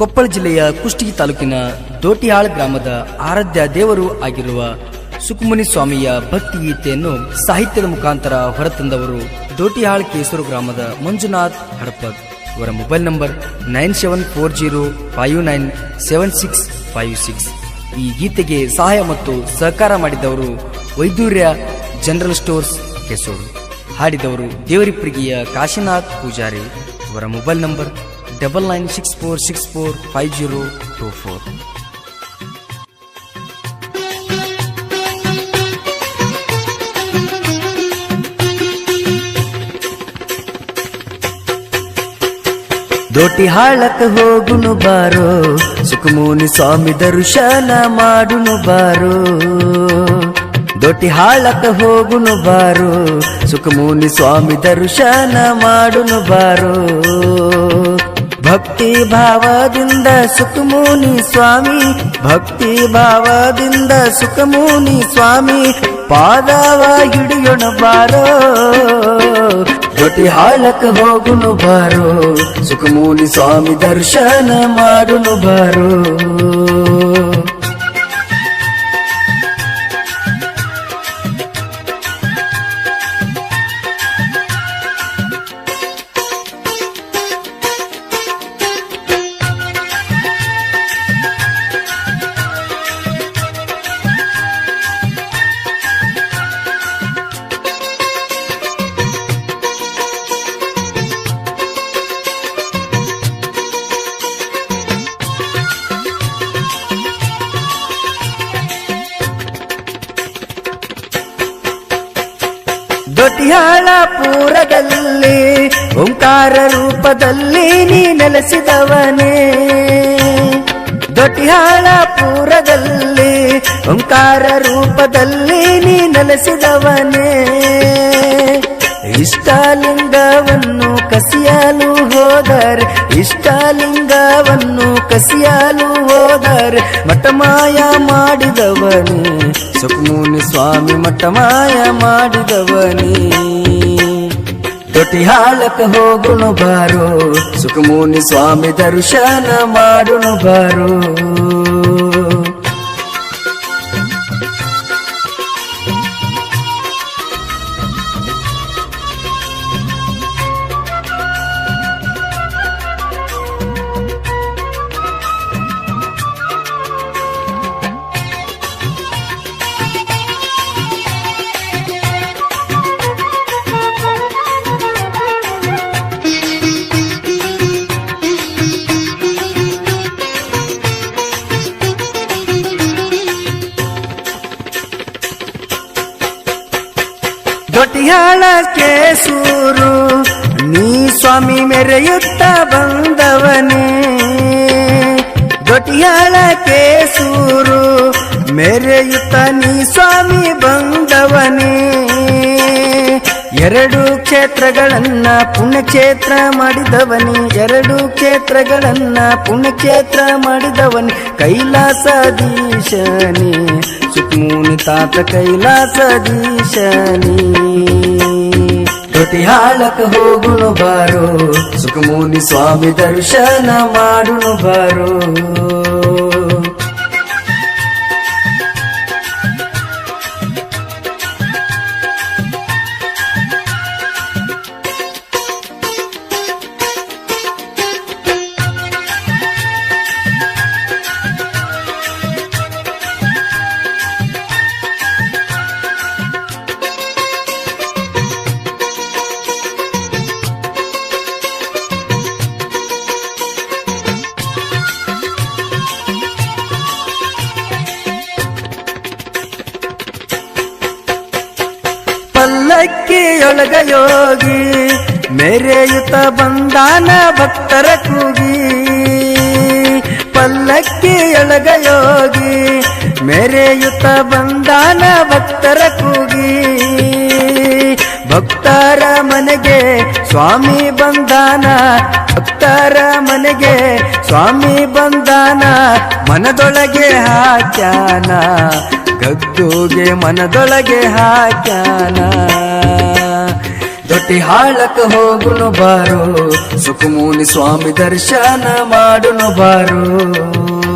ಕೊಪ್ಪಳ ಜಿಲ್ಲೆಯ ಕುಷ್ಟಗಿ ತಾಲೂಕಿನ ದೋಟಿಹಾಳ್ ಗ್ರಾಮದ ಆರಾಧ್ಯ ದೇವರು ಆಗಿರುವ ಸುಕುಮುನಿ ಸ್ವಾಮಿಯ ಭಕ್ತಿ ಗೀತೆಯನ್ನು ಸಾಹಿತ್ಯದ ಮುಖಾಂತರ ಹೊರತಂದವರು ದೋಟಿಹಾಳ್ ಕೇಸೂರು ಗ್ರಾಮದ ಮಂಜುನಾಥ್ ಹಡಪದ್. ಇವರ mobile number nine seven four zero five nine seven six five six. ಈ ಗೀತೆಗೆ ಸಹಾಯ ಮತ್ತು ಸಹಕಾರ ಮಾಡಿದವರು ವೈದೂರ್ಯ ಜನರಲ್ ಸ್ಟೋರ್ಸ್ ಕೆಸೂರು. ಹಾಡಿದವರು ದೇವರಿಪ್ರಿಗಿಯ ಕಾಶಿನಾಥ್ ಪೂಜಾರಿ. ಅವರ mobile number double nine six four six four five zero two four ದೋಟಿ ಹಾಳಕ ಹೋಗುನು ಬಾರೋ ಸುಖಮೂನಿ ಸ್ವಾಮಿ ದರ್ಶನ ಮಾಡುನು ಬಾರೋ. ದೋಟಿ ಹಾಳಕ ಹೋಗುನು ಬಾರೋ ಸುಖಮೂನಿ ಸ್ವಾಮಿ ದರ್ಶನ ಮಾಡುನು ಬಾರೋ. ಭಕ್ತಿ ಭಾವದಿಂದ ಸುಖಮುನಿ ಸ್ವಾಮಿ, ಭಕ್ತಿ ಭಾವದಿಂದ ಸುಖಮೂನಿ ಸ್ವಾಮಿ, ಪಾದವ ಹಿಡಿಯೋಣ ಬಾರೋ ಜೊತೆ ಹಾಲಕ ಹೋಗುನು ಬಾರೋ, ಸುಖಮೂನಿ ಸ್ವಾಮಿ ದರ್ಶನ ಮಾಡುನು ಬಾರೋ. ಓಂಕಾರ ರೂಪದಲ್ಲಿ ನೀ ನೆಲೆಸಿದವನೇ. ದೊಡ್ಡಿಯಾಳ ಪೂರದಲ್ಲಿ ಓಂಕಾರ ರೂಪದಲ್ಲಿ ನೀ ನೆಲೆಸಿದವನೇ. ಇಷ್ಟಲಿಂಗವನ್ನು ಕಸಿಯಲು ಹೋದರೆ, ಇಷ್ಟಲಿಂಗವನ್ನು ಕಸಿಯಲು ಹೋದರೆ ಮಠಮಾಯ ಮಾಡಿದವನೇ. ಸುಖಮುನಿ ಸ್ವಾಮಿ ಮಠಮಾಯ ಮಾಡಿದವನೇ. ದೊಡ್ಡಿ ಹಾಳಕ ಹೋಗುನು ಬಾರೋ ಸುಖಮುನಿ ಸ್ವಾಮಿ ದರ್ಶನ ಮಾಡುನು ಬಾರೋ ಕೇಸೂರು ನೀ ಸ್ವಾಮಿ ಮೆರೆಯುತ್ತ ಬಂದವನೇ. ದೊಟ್ಟಿಯಾಳ ಕೇಸೂರು ಮೆರೆಯುತ್ತ ನೀ ಸ್ವಾಮಿ ಬಂದವನೇ. ಎರಡು ಕ್ಷೇತ್ರಗಳನ್ನ ಪುಣ್ಯಕ್ಷೇತ್ರ ಮಾಡಿದವನಿ. ಎರಡು ಕ್ಷೇತ್ರಗಳನ್ನ ಪುಣ್ಯಕ್ಷೇತ್ರ ಮಾಡಿದವನಿ. ಕೈಲಾಸದೀಶನಿ. ಸುಕ್ಮೂನಿ ತಾತ ಕೈಲಾಸದೀಶನೇ. ಹಾಳಕ ಹೋಗುನು ಬಾರೋ. ಸುಖಮೂನಿ ಸ್ವಾಮಿ ದರ್ಶನ ಮಾಡುನು ಬಾರೋ. ಪಲ್ಲಕ್ಕಿಯೊಳಗ ಯೋಗಿ ಮೆರೆಯುತ ಬಂದಾನ ಭಕ್ತರ ಕೂಗಿ. ಪಲ್ಲಕ್ಕಿಯೊಳಗ ಯೋಗಿ ಮೆರೆಯುತ ಬಂದಾನ ಭಕ್ತರ ಕೂಗಿ. ಭಕ್ತರ ಮನೆಗೆ ಸ್ವಾಮಿ ಬಂದಾನ, ಭಕ್ತರ ಮನೆಗೆ ಸ್ವಾಮಿ ಬಂದಾನ, ಮನದೊಳಗೆ ಹಾಕ್ಯಾನ, ಗದ್ದುಗೆ ಮನದೊಳಗೆ ಹಾಕ್ಯಾನ. ಹಾಳಕ ಹೋಗುನು ಬಾರೋ. ಸುಖಮೂನಿ ಸ್ವಾಮಿ ದರ್ಶನ ಮಾಡುನು ಬಾರು.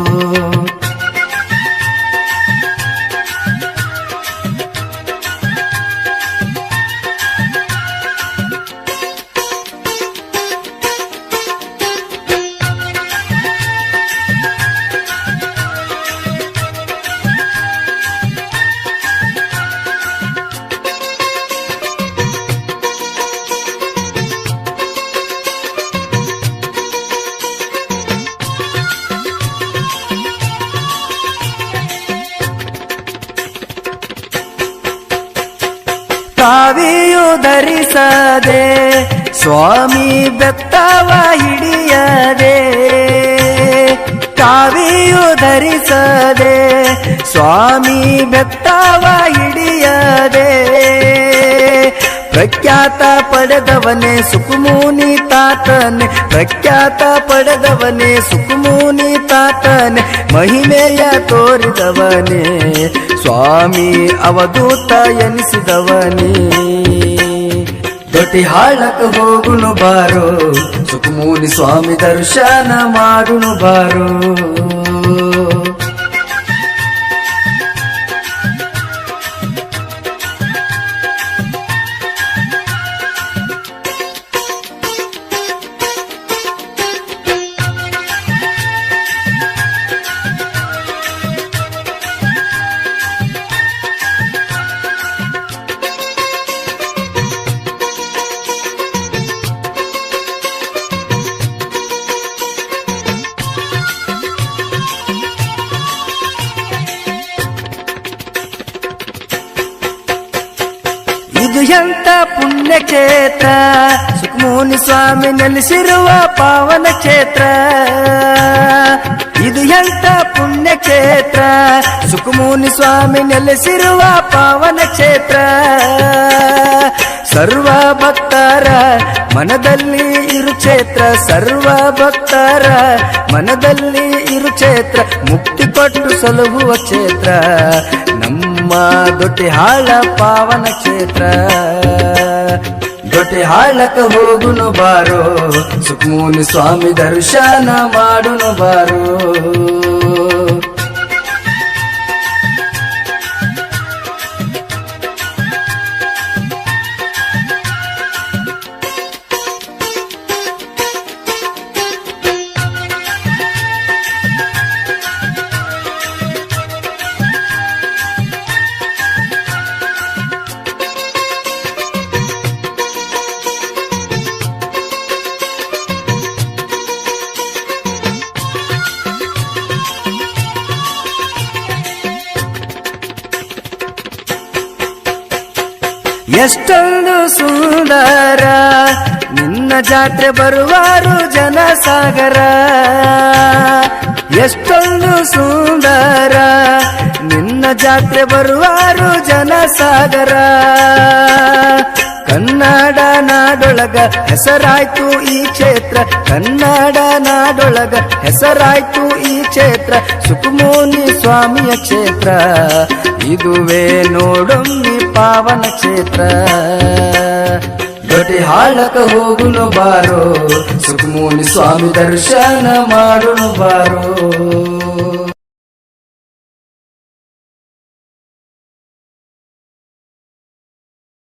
ಕಾವಿಯು ಧರಿಸದೆ ಸ್ವಾಮಿ ಬೆತ್ತವ ಹಿಡಿಯದೆ. ಕಾವಿಯು ಧರಿಸದೆ ಸ್ವಾಮಿ ಬೆತ್ತವ ಹಿಡಿಯದೆ. ಪ್ರಖ್ಯಾತ ಪಡೆದವನೇ ಸುಕುಮೂನಿ ತಾತನೆ, ಪ್ರಖ್ಯಾತ ಪಡೆದವನೇ ಸುಕುಮೂನಿ ತಾತನೆ, ಮಹಿಮೆಯ ತೋರಿದವನೇ, ಸ್ವಾಮಿ ಅವಧೂತ ಎನಿಸಿದವನೇ. ದೊಡ್ಡಿ ಹಾಳಕ ಹೋಗುನು ಬಾರೋ, ಸುಕುಮೂನಿ ಸ್ವಾಮಿ ದರ್ಶನ ಮಾಡುನು ಬಾರೋ. ಪುಣ್ಯ ಕ್ಷೇತ್ರ ಸುಖಮೂನಿ ಸ್ವಾಮಿ ನೆಲೆಸಿರುವ ಪಾವನ ಕ್ಷೇತ್ರ. ಇದು ಎಂತ ಪುಣ್ಯ ಕ್ಷೇತ್ರ ಸುಖಮೂನಿ ಸ್ವಾಮಿ ನೆಲೆಸಿರುವ ಪಾವನ ಕ್ಷೇತ್ರ. ಸರ್ವ ಭಕ್ತರ ಮನದಲ್ಲಿ ಇರು ಕ್ಷೇತ್ರ, ಸರ್ವ ಭಕ್ತರ ಮನದಲ್ಲಿ ಇರು ಕ್ಷೇತ್ರ, ಮುಕ್ತಿ ಕೊಟ್ಟು ಕ್ಷೇತ್ರ. ನಮ್ಮ ದೊಡ್ಡ ಹಾಳ ಪಾವನ ಕ್ಷೇತ್ರ. ದೊಡ್ಡಿ ಹಾಳಕ ಹೋಗುನು ಬಾರೋ ಸುಖಮೂನಿ ಸ್ವಾಮಿ ದರ್ಶನ ಮಾಡುನು ಬಾರೋ. ಎಷ್ಟೊಂದು ಸುಂದರ. ನಿನ್ನ ಜಾತ್ರೆ ಬರುವಾರು ಜನಸಾಗರ. ಎಷ್ಟೊಂದು ಸುಂದರ. ನಿನ್ನ ಜಾತ್ರೆ ಬರುವಾರು ಜನಸಾಗರ. ಕನ್ನಡ ನಾಡೊಳಗ ಹೆಸರಾಯ್ತು ಈ ಕ್ಷೇತ್ರ. ಕನ್ನಡ ನಾಡೊಳಗ ಹೆಸರಾಯ್ತು ಈ ಕ್ಷೇತ್ರ. ಸುಖಮೋನಿ ಸ್ವಾಮಿಯ ಕ್ಷೇತ್ರ. ಇದುವೇ ನೋಡೊಮ್ಮಿ ಪಾವನ ಕ್ಷೇತ್ರ ದೊಡ್ಡಿ ಹಾಳಕ ಹೋಗುನು ಬಾರೋ ಸುಖಮೋನಿ ಸ್ವಾಮಿ ದರ್ಶನ ಮಾಡುನು ಬಾರೋ